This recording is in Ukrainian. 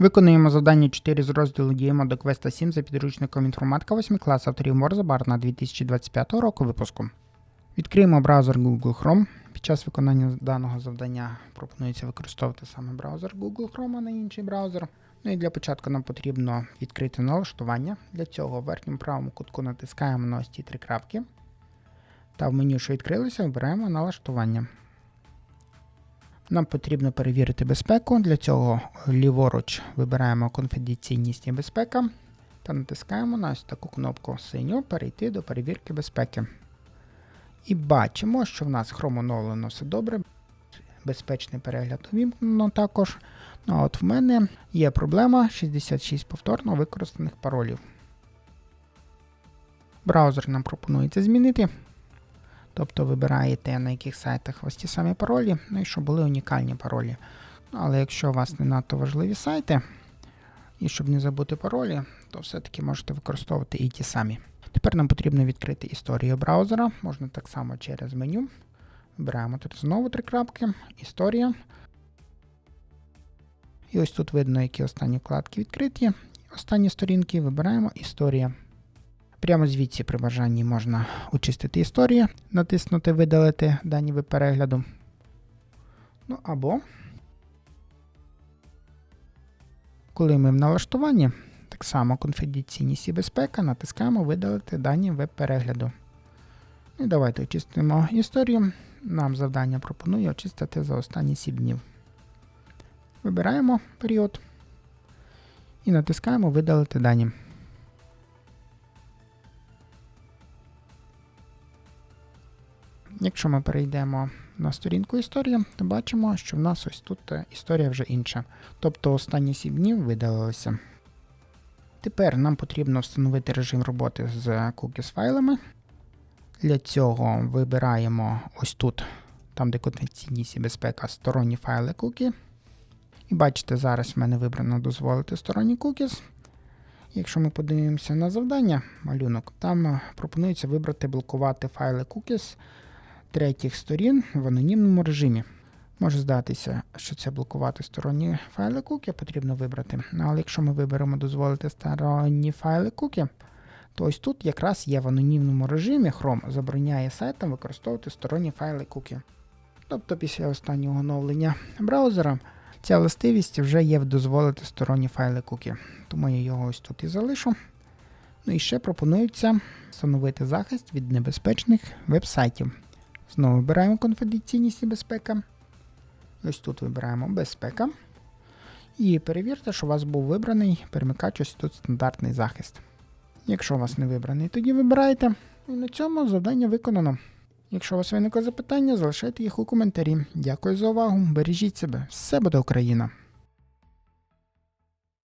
Виконуємо завдання 4 з розділу Діємо до квеста 7 за підручником інформатика 8 клас авторів Морзе Барна 2025 року випуску. Відкриємо браузер Google Chrome. Під час виконання даного завдання пропонується використовувати саме браузер Google Chrome, а не інший браузер. Ну і для початку нам потрібно відкрити налаштування. Для цього в верхньому правому кутку натискаємо на ось ці три крапки. Та в меню, що відкрилося, вибираємо налаштування. Нам потрібно перевірити безпеку. Для цього ліворуч вибираємо конфіденційність і безпека та натискаємо на ось таку кнопку синю Перейти до перевірки безпеки. І бачимо, що в нас Chrome оновлено все добре. Безпечний перегляд увімкнено також. Ну а от в мене є проблема 66 повторно використаних паролів. Браузер нам пропонується змінити. Тобто вибираєте на яких сайтах ось ті самі паролі, ну і щоб були унікальні паролі. Але якщо у вас не надто важливі сайти, і щоб не забути паролі, то все-таки можете використовувати і ті самі. Тепер нам потрібно відкрити історію браузера, можна так само через меню. Вибираємо тут знову три крапки, історія. І ось тут видно, які останні вкладки відкриті. Останні сторінки вибираємо історія. Прямо звідси при бажанні можна очистити історію, натиснути Видалити дані перегляду. Ну або, коли ми в налаштуванні, так само конфіденційність і безпека, натискаємо Видалити дані веб-перегляду. І давайте очистимо історію. Нам завдання пропонує очистити за останні 7 днів. Вибираємо період і натискаємо Видалити дані. Якщо ми перейдемо на сторінку історії, то бачимо, що в нас ось тут е, історія вже інша. Тобто останні 7 днів видалилися. Тепер нам потрібно встановити режим роботи з cookies файлами. Для цього вибираємо ось тут, там де конфіденційність і безпека, сторонні файли cookie. І бачите, зараз в мене вибрано дозволити сторонні cookies. Якщо ми подивимося на завдання, малюнок, там пропонується вибрати блокувати файли cookies третіх сторін в анонімному режимі. Може здатися, що це блокувати сторонні файли куки потрібно вибрати. Але якщо ми виберемо дозволити сторонні файли куки, то ось тут якраз є в анонімному режимі Chrome забороняє сайтам використовувати сторонні файли куки. Тобто після останнього оновлення браузера ця властивість вже є в дозволити сторонні файли куки. Тому я його ось тут і залишу. Ну і ще пропонується встановити захист від небезпечних веб-сайтів. Знову вибираємо конфіденційність і безпека. Ось тут вибираємо безпека. І перевірте, що у вас був вибраний перемикач ось тут стандартний захист. Якщо у вас не вибраний, тоді вибирайте. І на цьому завдання виконано. Якщо у вас виникли запитання, залишайте їх у коментарі. Дякую за увагу. Бережіть себе. Все буде Україна!